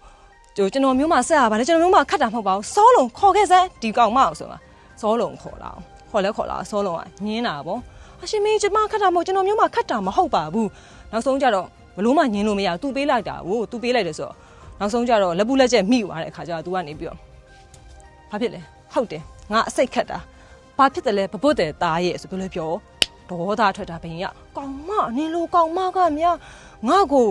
ကျွန်တော်မျိုးမဆက်ရပါလေကျွန်တော်မျိုးမခတ်တာမဟုတ်ပါဘူးစောလုံးခေါ်ခဲ့စမ်းဒီကောင်မအောင်ဆိုတာစောလုံးခေါ်လာခေါ်လဲခေါ်လာစောလုံးကညင်းတာပေါ့အရှင်မင်းကျမခတ်တာမဟုတ်ကျွန်တော်မျိုးမခတ်တာမဟုတ်ပါဘူးနောက်ဆုံးကြတော့ဘလို့မှညင်းလို့မရဘူး तू ပေးလိုက်တာကို तू ပေးလိုက်တယ်ဆိုတော့နောက်ဆုံးကြတော့လက်ပူလက်ချက်မိသွားတဲ့အခါကျတော့ तू ကနေပြီးတော့ ဘာဖြစ်လဲဟုတ်တယ်ငါအစိတ်ခတ်တာဘာဖြစ်တယ်လဲပပုတ်တယ်ตาရဲ့ဆိုဘယ်လိုပြောဒေါသထွက်တာဘင်ရကောင်မနင်းလိုကောင်မကမြငါ့ကို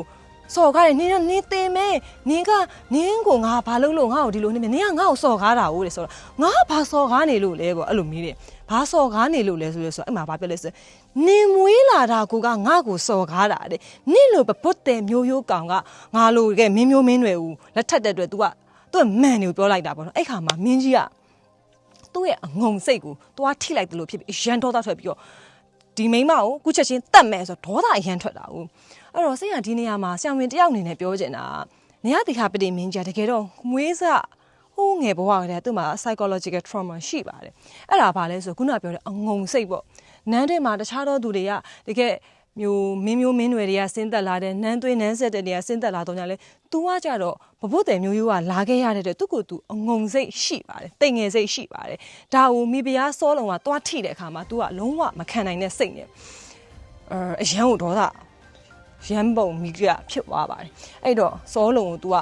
စော်ကားတယ်နင်းနင်းသေးမဲနင်းကနင်းကိုငါဘာလုပ်လို့ငါ့ကိုဒီလိုနေမယ်နင်းကငါ့ကိုစော်ကားတာဟုတ်တယ်ဆိုတော့ငါဘာစော်ကားနေလို့လဲပေါ့အဲ့လိုမေးတယ်ဘာစော်ကားနေလို့လဲဆိုလို့ဆိုအဲ့မှာဘာပြောလဲဆိုနင်းမွေးလာတာကိုကငါ့ကိုစော်ကားတာတဲ့နင်းလိုပပုတ်တယ်မျိုးရိုးကောင်ကငါလိုကဲမင်းမျိုးမင်းတွေဦးလက်ထက်တဲ့အတွက် तू က သူ့မန်နေကိုပြောလိုက်တာပေါ့နော်အဲ့ခါမှာမင်းကြီးကသူ့ရဲ့အငုံစိတ်ကိုသွားထိလိုက်တယ်လို့ဖြစ်ပြီးရန်ဒေါသထွက်ပြီးတော့ဒီမိမကိုကုချက်ချင်းတတ်မယ်ဆိုတော့ဒေါသအရန်ထွက်တာဦးအဲ့တော့စိတ်ကဒီနေရာမှာဆံဝင်တယောက်အနေနဲ့ပြောချင်တာနေရတိခပတိမင်းကြီးတကယ်တော့မွေးစားဟိုးငယ်ဘဝကတည်းကသူ့မှာ psychological trauma ရှိပါတယ်အဲ့ဒါဘာလဲဆိုခုနပြောတဲ့အငုံစိတ်ပေါ့နန်းတွေမှာတခြားသောသူတွေကတကယ် မျိုးမင်းမျိုးမင်းတွေတွေကဆင်းသက်လာတဲ့နန်းသွေးနန်းဆက်တဲ့တွေကဆင်းသက်လာတော့ညလဲ तू ကကြတော့ဘဘွတ်တယ်မျိုးရိုးကလာခဲ့ရတဲ့သူ့ကို तू အငုံစိတ်ရှိပါတယ်တိမ်ငယ်စိတ်ရှိပါတယ်ဒါကိုမိဖုရားစောလုံးကသွားထိတဲ့အခါမှာ तू ကလုံးဝမခံနိုင်တဲ့စိတ်နဲ့အဲအရန်ကိုဒေါသရန်ပုံမိကဖြစ်သွားပါတယ်အဲ့တော့စောလုံးကို तू က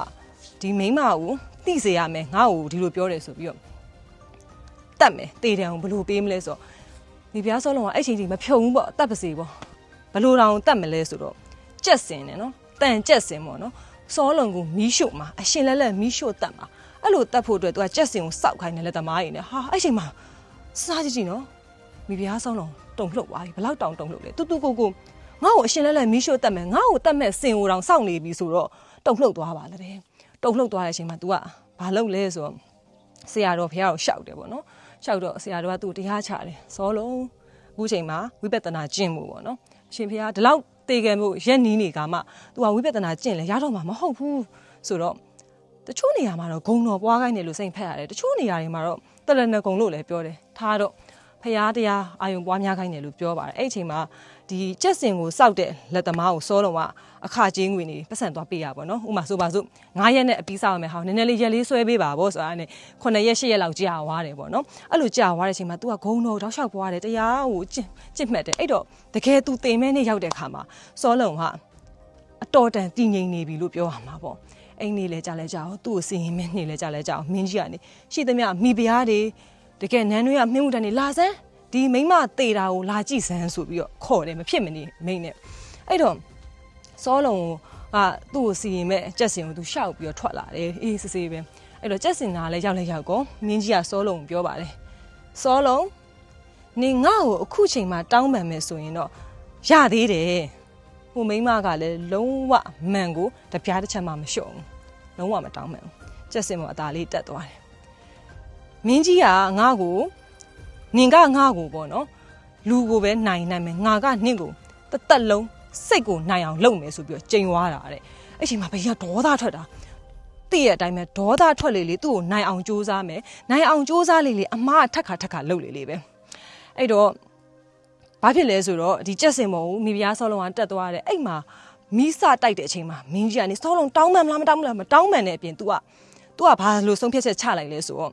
ဒီမိမကိုသိစေရမယ်ငါ့ကိုဒီလိုပြောတယ်ဆိုပြီးတော့တတ်မယ်တေတံကိုဘယ်လိုပေးမလဲဆိုတော့မိဖုရားစောလုံးကအဲ့ချိန်ကြီးမဖြုံဘူးပေါ့တတ်ပါစေပေါ့ ဘယ်လိုတောင်တတ်မလဲဆိုတော့ကြက်စင်တယ်နော်တန်ကြက်စင်ပေါ့နော်စောလုံးကိုမီးရှို့မှာအရှင်လက်လက်မီးရှို့တတ်မှာအဲ့လိုတတ်ဖို့အတွက်သူကကြက်စင်ကိုစောက်ခိုင်းတယ်လက်သမားကြီးနဲ့ဟာအဲ့ချိန်မှာစားကြည့်ကြည့်နော်မိဖုရားစောလုံးတုံလှုပ်သွားပြီဘလောက်တောင်တုံလှုပ်လဲတူတူကိုကိုငါ့ကိုအရှင်လက်လက်မီးရှို့တတ်မယ်ငါ့ကိုတတ်မဲ့စင်ကိုတောင်စောင့်နေပြီဆိုတော့တုံလှုပ်သွားပါလေတဲ့တုံလှုပ်သွားတဲ့အချိန်မှာ तू ကဘာလုပ်လဲဆိုတော့ဆရာတော်ဖះကိုရှောက်တယ်ပေါ့နော်ရှောက်တော့ဆရာတော်ကသူ့တရားချတယ်စောလုံးအခုချိန်မှာဝိပဿနာကျင့်မှုပေါ့နော်အ ရှင်ဖះဒီလောက်တေကံမှုရက်နီးနေကမှ तू ကဝိပဿနာကျင့်လဲရတော့မှာမဟုတ်ဘူးဆိုတော့တချို့နေရာမှာတော့ဂုံတော်ပွားခိုင်းတယ်လို့စိတ်ဖက်ရတယ်တချို့နေရာတွေမှာတော့တရဏဂုံလို့လည်းပြောတယ်ထားတော့ဖះတရားအာယုံပွားများခိုင်းတယ်လို့ပြောပါတယ်အဲ့အချိန်မှာ ဒီကြက်စင်ကိုစောက်တဲ့လက်သမားကိုစောလုံးကအခကြေးငွေနေပတ်စံသွားပေးရပါတော့ဥမာဆိုပါစို့9ရက်နဲ့အပြီးစောက်ရမယ်ဟောနည်းနည်းလေးရက်လေးဆွဲပေးပါဗောဆိုတာနဲ့9ရက်10ရက်လောက်ကြာသွားတယ်ပေါ့နော်အဲ့လိုကြာသွားတဲ့အချိန်မှာ तू ကဂုံတော်တောက်လျှောက်ပွားတယ်တရားကိုကြင့်ကြင့်မှတ်တယ်အဲ့တော့တကယ် तू တင်မဲနဲ့ရောက်တဲ့ခါမှာစောလုံးကအတော်တန်တည်ငြိမ်နေပြီလို့ပြောရမှာပေါ့အိမ်နေလဲကြလဲကြအောင်သူ့ကိုစင်ရင်မင်းနေလဲကြလဲကြအောင်မင်းကြီးကနေရှိသမျှမိဖုရားတွေတကယ်နန်းတွေကမင်းမှုတန်းနေလာစမ်း ဒီမိမတေတာကိုလာကြည့်စမ်းဆိုပြီးတော့ခေါ်တယ်မဖြစ်မနေမိန်နဲ့အဲ့တော့စောလုံးကသူ့ကိုစီရင်မဲ့ကြက်စင်ကိုသူရှောက်ပြီးတော့ထွက်လာတယ်အေးစစ်စစ်ပဲအဲ့တော့ကြက်စင်ကလည်းရောက်လဲရောက်ကောမင်းကြီးကစောလုံးကိုပြောပါတယ်စောလုံးနေငါ့ကိုအခုချိန်မှာတောင်းပန်မယ်ဆိုရင်တော့ရသေးတယ်ဟိုမိမကလည်းလုံးဝမန်ကိုတပြားတစ်ချက်မှမလျှော့ဘူးလုံးဝမတောင်းပန်ဘူးကြက်စင်ပေါ်အသာလေးတက်သွားတယ်မင်းကြီးကငါ့ကို နင်ကငါ့ကိုပေါ့နော်လူကိုပဲနိုင်နိုင်မယ်ငါကနင့်ကိုတသက်လုံးစိတ်ကိုနိုင်အောင်လုပ်မယ်ဆိုပြီးတော့ကြိမ်သွားတာတဲ့အဲ့ချိန်မှာဘယ်ကဒေါသထွက်တာတည့်ရဲ့အတိုင်းပဲဒေါသထွက်လေလေသူ့ကိုနိုင်အောင်စူးစမ်းမယ်နိုင်အောင်စူးစမ်းလေလေအမားထက်ခါထက်ခါလုပ်လေလေပဲအဲ့တော့ဘာဖြစ်လဲဆိုတော့ဒီကြက်စင်မော်ကိုမိဖုရားဆောလုံးကတက်သွားတယ်အဲ့မှာမိစတိုက်တဲ့အချိန်မှာမင်းကြီးကနေဆောလုံးတောင်းမှန်မလားမတောင်းဘူးလားမတောင်းမှန်တဲ့အပြင် तू က तू ကဘာလို့ဆုံးဖြတ်ချက်ချလိုက်လဲဆိုတော့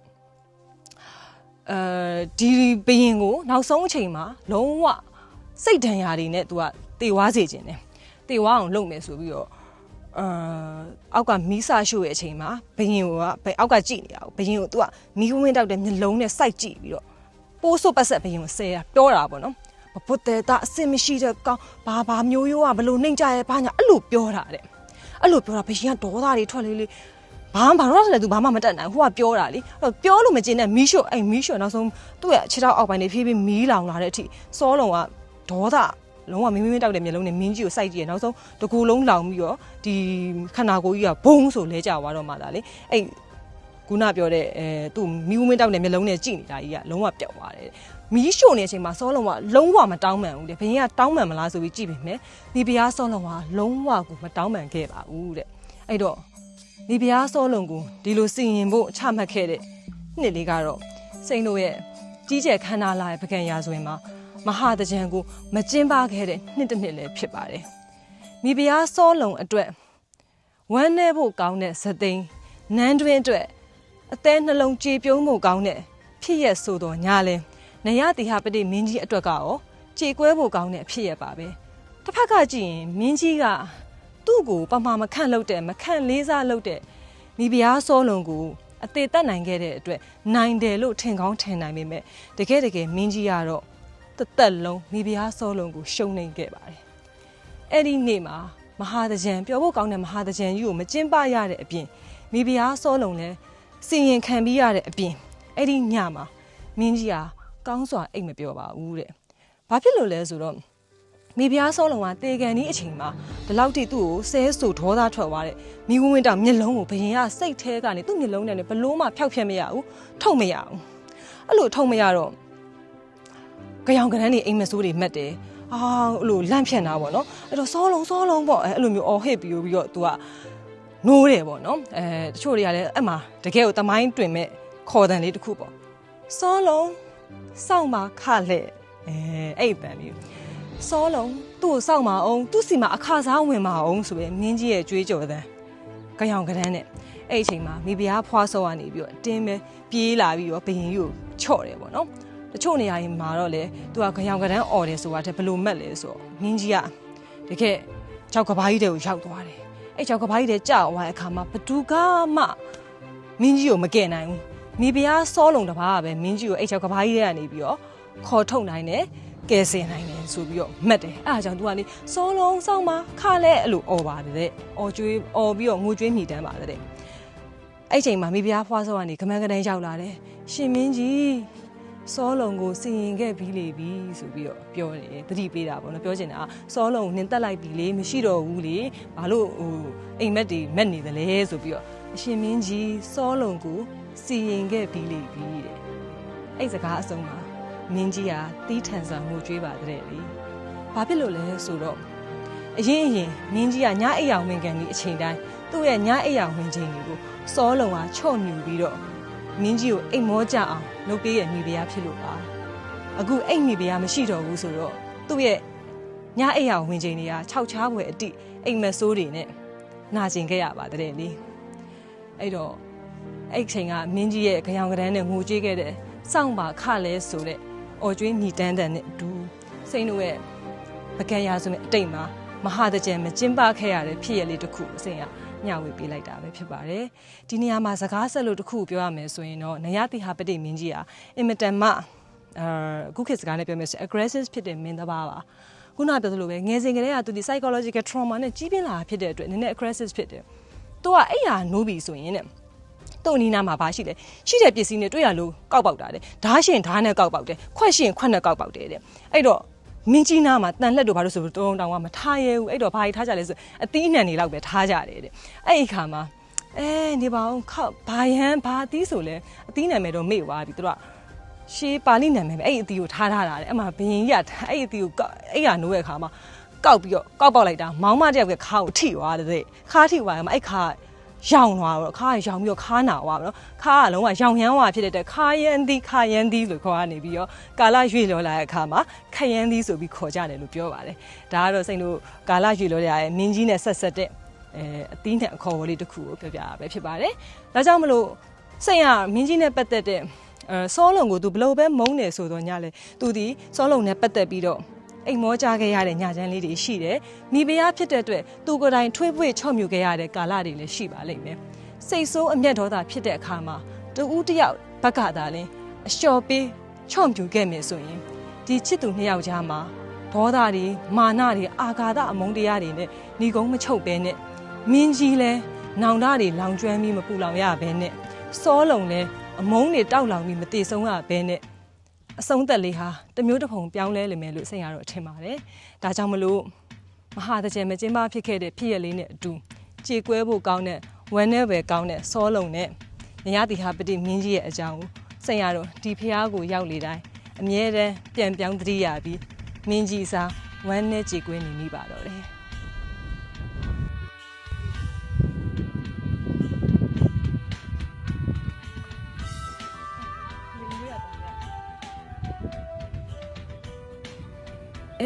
အဲဒီဘယင်ကိုနောက်ဆုံးအချိန်မှာလုံးဝစိတ်ဒဏ်ရာတွေနဲ့ तू ကတေဝါစေခြင်းတယ်တေဝါအောင်လုပ်မယ်ဆိုပြီးတော့အာအောက်ကမီးစာရှို့ရဲ့အချိန်မှာဘယင်ကဘယ်အောက်ကကြည့်နေရအောင်ဘယင်ကို तू ကမီးဝင်းတောက်တဲ့မျက်လုံးနဲ့စိုက်ကြည့်ပြီးတော့ပိုးစွတ်ပတ်ဆက်ဘယင်ကိုဆဲတာပြောတာပေါ့နော်ဘပုတ်တဲ့တာအစင်မရှိတဲ့ကောင်းဘာဘာမျိုးရိုးကဘလို့နှိမ့်ကြရဲ့ဘာညာအဲ့လိုပြောတာတဲ့အဲ့လိုပြောတာဘယင်ကဒေါသတွေထွက်လေလေ ဘာမှဘာလို့လဲ तू ဘာမှမတက်နိုင်ဟိုကပြောတာလေအဲ့ပြောလို့မကျင်တဲ့မီးရှို့အဲ့မီးရှို့နောက်ဆုံးသူ့ရဲ့ခြေထောက်အောက်ပိုင်းတွေဖြည်းဖြည်းမီးလောင်လာတဲ့အထိစောလုံးကဒေါသလုံးဝမင်းမင်းတောက်တဲ့မျက်လုံးနဲ့မင်းကြီးကိုစိုက်ကြည့်ရနောက်ဆုံးတကူလုံးလောင်ပြီးတော့ဒီခန္ဓာကိုယ်ကြီးကဘုံဆိုလဲကြသွားတော့မှသာလေအဲ့ခုနပြောတဲ့အဲသူ့မီးဝင်းတောက်တဲ့မျက်လုံးနဲ့ကြည့်နေတာကြီးကလုံးဝပျောက်သွားတယ်မီးရှို့နေတဲ့အချိန်မှာစောလုံးကလုံးဝမတောင်းမှန်ဘူးတဲ့ဘရင်ကတောင်းမှန်မလားဆိုပြီးကြည့်ပြီမယ်မိဖုရားစောလုံးကလုံးဝကိုမတောင်းမှန်ခဲ့ပါဘူးတဲ့အဲ့တော့ မိဖုရားစောလုံးကိုဒီလိုစီရင်ဖို့ချမှတ်ခဲ့တဲ့နှစ်လေးကတော့စိန်တို့ရဲ့ကြီးကျယ်ခမ်းနားလာတဲ့ပကံရာဆိုရင်မှာမဟာတကြံကိုမကျင်းပခဲ့တဲ့နှစ်တစ်နှစ်လည်းဖြစ်ပါတယ်မိဖုရားစောလုံးအတွက်ဝမ်းနည်းဖို့ကောင်းတဲ့ဇသိန်းနန်းတွင်အတွက်အသေးနှလုံးကြေပြုံးဖို့ကောင်းတဲ့ဖြစ်ရဆိုတော့ညာလဲနရတိဟပတိမင်းကြီးအတွက်ကရောကြေကွဲဖို့ကောင်းတဲ့အဖြစ်ရပါပဲတစ်ဖက်ကကြည့်ရင်မင်းကြီးက သူ့ကိုပမာမခန့်လုပ်တဲ့မခန့်လေးစားလုပ်တဲ့မိဖုရားစောလုံးကိုအသေးတက်နိုင်ခဲ့တဲ့အတွက်နိုင်တယ်လို့ထင်ကောင်းထင်နိုင်ပေမဲ့တကယ်တကယ်မင်းကြီးကတော့တသက်လုံးမိဖုရားစောလုံးကိုရှုံနေခဲ့ပါတယ်အဲ့ဒီနေ့မှာမဟာတကြံပျော်ဖို့ကောင်းတဲ့မဟာတကြံကြီးကိုမကျင်းပရတဲ့အပြင်မိဖုရားစောလုံးလည်းစီရင်ခံပြီးရတဲ့အပြင်အဲ့ဒီညမှာမင်းကြီးဟာကောင်းစွာအိတ်မပြောပါဘူးတဲ့။ဘာဖြစ်လို့လဲဆိုတော့ မိဖုရားစောလုံးကတေကန်ဒီအချိန်မှာဒီလောက်ထိသူ့ကိုဆဲဆူဒေါသထွက်သွားတဲ့မိဝင်းဝင်းတောင်မျက်လုံးကိုဘရင်ကစိတ်แท้ကနေသူ့မျက်လုံးနဲ့ဘလို့မှဖျောက်ဖျက်မရဘူးထုတ်မရဘူးအဲ့လိုထုတ်မရတော့ကြောင်ကရန်းနေအိမ်မဆိုးတွေမှတ်တယ်အာအဲ့လိုလန့်ဖြန့်တာပေါ့နော်အဲ့တော့စောလုံးစောလုံးပေါ့အဲ့လိုမျိုးအော်ဟစ်ပြီးပြီးတော့ तू ကနိုးတယ်ပေါ့နော်အဲတချို့တွေကလည်းအဲ့မှာတကယ်ကိုတမိုင်းတွင်မဲ့ခေါ်တန်လေးတစ်ခုပေါ့စောလုံးစောင့်ပါခလက်အဲအဲ့တန်လေး စောလုံးသူ့ကိုစောင့်ပါအောင်သူ့စီမှာအခါစားဝင်ပါအောင်ဆိုပြီးမင်းကြီးရဲ့ကြွေးကြော်တဲ့ကြောင်ကရန်းနဲ့အဲ့အချိန်မှာမိဖုရားဖွားစောကနေပြီးတော့တင်းပဲပြေးလာပြီးတော့ဘရင်ကြီးကိုချော့တယ်ပေါ့နော်တချို့နေရာတွေမှာတော့လေသူကကြောင်ကရန်းអော်တယ်ဆိုတာတည်းဘလို့မက်လဲဆိုတော့မင်းကြီးကတကယ်ကြောက်ကဘာကြီးတဲ့ကိုရောက်သွားတယ်အဲ့ကြောက်ကဘာကြီးတဲ့ကြောက်သွားတဲ့အခါမှာဘသူကမှမင်းကြီးကိုမကယ်နိုင်ဘူးမိဖုရားစောလုံတပါးကပဲမင်းကြီးကိုအဲ့ကြောက်ကဘာကြီးတဲ့ကနေပြီးတော့ခေါ်ထုတ်နိုင်တယ် ကယ်ဆယ်နိုင်တယ်ဆိုပြီးတော့မှတ်တယ်အဲ့ဒါကြောင့် तू ကနေစောလုံးစောင်းပါခါလဲအဲ့လိုអော်ပါတယ်တဲ့អော်ကျွေးអော်ပြီးတော့ငိုကြွေးမိတမ်းပါတယ်တဲ့အဲ့ချိန်မှာမိဖုရားဖွားစောကနေကမန်းကတန်းရောက်လာတယ်ရှင်မင်းကြီးစောလုံကိုစီရင်ခဲ့ပြီးလေပြီဆိုပြီးတော့ပြောတယ်တတိပေးတာပေါ့နော်ပြောချင်တာစောလုံကိုနင်တက်လိုက်ပြီလေမရှိတော့ဘူးလေဘာလို့ဟိုအိမ်မက်တွေမက်နေသလဲဆိုပြီးတော့အရှင်မင်းကြီးစောလုံကိုစီရင်ခဲ့ပြီးလေပြီတဲ့အဲ့စကားအဆုံးမှာ မင်းကြီးကတီးထန်စွာငိုကြွေးပါတဲ့လေဘာဖြစ်လို့လဲဆိုတော့အရင်အရင်မင်းကြီးကညအိပ်အောင်ဝင်ကန်ဒီအချိန်တိုင်းသူ့ရဲ့ညအိပ်အောင်ဝင်ချိန်တွေကိုစောလုံကချော့မြူပြီးတော့မင်းကြီးကိုအိမ်မောကြအောင်လုပ်ပေးရမိဖုရားဖြစ်လို့ပါအခုအိမ်မိဖုရားမရှိတော့ဘူးဆိုတော့သူ့ရဲ့ညအိပ်အောင်ဝင်ချိန်တွေကခြောက်ချားပွဲအတိအိမ်မဆိုးတွေနဲ့နာကျင်ခဲ့ရပါတဲ့လေအဲ့တော့အဲ့ချိန်ကမင်းကြီးရဲ့ကြောင်ကရန်းနဲ့ငိုကြွေးခဲ့တဲ့စောင့်ပါခလဲဆိုတဲ့ အော်ကျွေးညီတန်းတန်နဲ့အတူစိန်တို့ရဲ့ပကံရာဆိုတဲ့အတိတ်မှာမဟာတကြံမကျင်းပခဲ့ရတဲ့ဖြစ်ရလေးတစ်ခုအစိန်ကညဝေပေးလိုက်တာပဲဖြစ်ပါတယ်ဒီနေရာမှာစကားဆက်လို့တစ်ခုပြောရမယ်ဆိုရင်တော့နရတိဟာပတိမင်းကြီးဟာအင်မတန်မှအခုခေတ်စကားနဲ့ပြောမယ်ဆို aggressive ဖြစ်တဲ့မင်းတစ်ပါးပါခုနပြောသလိုပဲငယ်စဉ်ကတည်းကသူဒီ psychological trauma နဲ့ကြီးပြင်းလာဖြစ်တဲ့အတွက်နည်းနည်း aggressive ဖြစ်တယ်။သူကအဲ့ဟာနိုးပြီဆိုရင်တဲ့ သူ့နီးနားမှာဘာရှိလဲရှိတဲ့ပစ္စည်းနဲ့တွေ့ရလို့ကောက်ပေါက်တာတဲ့ဓားရှင်ဓားနဲ့ကောက်ပေါက်တယ်ခွက်ရှင်ခွက်နဲ့ကောက်ပေါက်တယ်တဲ့အဲ့တော့မင်းကြီးနားမှာတန်လက်တို့ဘာလို့ဆိုတော့တုံးတောင်ကမထားရဘူးအဲ့တော့ဘာကြီးထားကြလဲဆိုအသီးနှံတွေလောက်ပဲထားကြတယ်တဲ့အဲ့ဒီခါမှာအဲနေပါအောင်ခောက်ဘာယံဘာအသီးဆိုလဲအသီးနှံမဲ့တော့မေ့သွားပြီသူကရှေးပါဠိနာမည်ပဲအဲ့ဒီအတီကိုထားထားတာတဲ့အဲ့မှာဘယင်ကြီးကအဲ့ဒီအတီကိုကောက်အဲ့ရနိုးရဲ့ခါမှာကောက်ပြီးတော့ကောက်ပေါက်လိုက်တာမောင်းမတယောက်ကခါကိုထိသွားတယ်တဲ့ခါထိသွားတယ်မှာအဲ့ခါ ရောင်သွားတော့ခါရောင်ပြီးတော့ခါနာသွားပါတော့ခါကလုံးဝရောင်ရမ်းသွားဖြစ်တဲ့အတွက်ခါရန်သီးခါရန်သီးလို့ခေါ်ရနေပြီးတော့ကာလရွေ့လောလာတဲ့အခါမှာခရန်သီးဆိုပြီးခေါ်ကြတယ်လို့ပြောပါတယ်ဒါကတော့စိတ်တို့ကာလရွေ့လောလာရဲ့မင်းကြီးနဲ့ဆက်ဆက်တဲ့အဲအသီးနဲ့အခေါ်အဝေါ်လေးတစ်ခုကိုပြောပြတာပဲဖြစ်ပါတယ်ဒါကြောင့်မလို့စိတ်ကမင်းကြီးနဲ့ပတ်သက်တဲ့အဲစောလုံကိုသူဘလို့ပဲမုန်းတယ်ဆိုတော့ညလေသူဒီစောလုံနဲ့ပတ်သက်ပြီးတော့ အိမ်မောကြခဲ့ရတဲ့ညချမ်းလေးတွေရှိတယ်။မိဖုရားဖြစ်တဲ့အတွက်သူကိုယ်တိုင်ထွေးပွေချော့မြူခဲ့ရတဲ့ကာလတွေလည်းရှိပါလိမ့်မယ်။စိတ်ဆိုးအမျက်ဒေါသဖြစ်တဲ့အခါမှာတူဦးတစ်ယောက်ဘက်ကသာလင်အလျှော်ပေးချော့မြူခဲ့မယ်ဆိုရင်ဒီချစ်သူနှစ်ယောက်ကြားမှာဒေါသတွေမာနတွေအာဃာတအမုန်းတရားတွေနဲ့ဏီကုန်းမချုပ်ဘဲနဲ့မင်းကြီးလဲနောင်တတွေလောင်ကျွမ်းပြီးမပူလောင်ရဘဲနဲ့စောလုံလဲအမုန်းတွေတောက်လောင်ပြီးမတည်ဆုံးရဘဲနဲ့ အဆုံးသက်လေးဟာတစ်မျိုးတစ်ဖုံပြောင်းလဲလိမ့်မယ်လို့စိတ်ရတော့ထင်ပါတယ်။ဒါကြောင့်မလို့မဟာတကြယ်မကျင်းပဖြစ်ခဲ့တဲ့ဖြစ်ရလေးနဲ့အတူကြေကွဲဖို့ကောင်းတဲ့ဝမ်းနဲ့ပဲကောင်းတဲ့စောလုံနဲ့ညရတိဟာပတိမြင်းကြီးရဲ့အကြောင်းကိုစိတ်ရတော့ဒီဖျားကိုရောက်လေတိုင်းအမြဲတမ်းပြန်ပြောင်းသတိရပြီးမြင်းကြီးစားဝမ်းနဲ့ကြေကွဲနေမိပါတော့တယ်။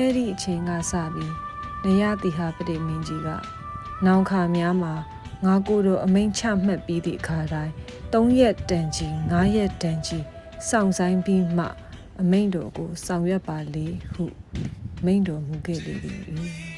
အဲ့ဒီအချိန်ကစပြီးနရတိဟာပတိမင်းကြီးကနောင်ခါများမှာငါကိုယ်တို့အမိန့်ချမှတ်ပြီးသည့်အခါတိုင်း၃ရက်တန်ကြီး၅ရက်တန်ကြီးစောင့်ဆိုင်ပြီးမှ အမိန့်တော်ကိုဆောင်ရွက်ပါလေဟုမိန့်တော်မူခဲ့လေသည်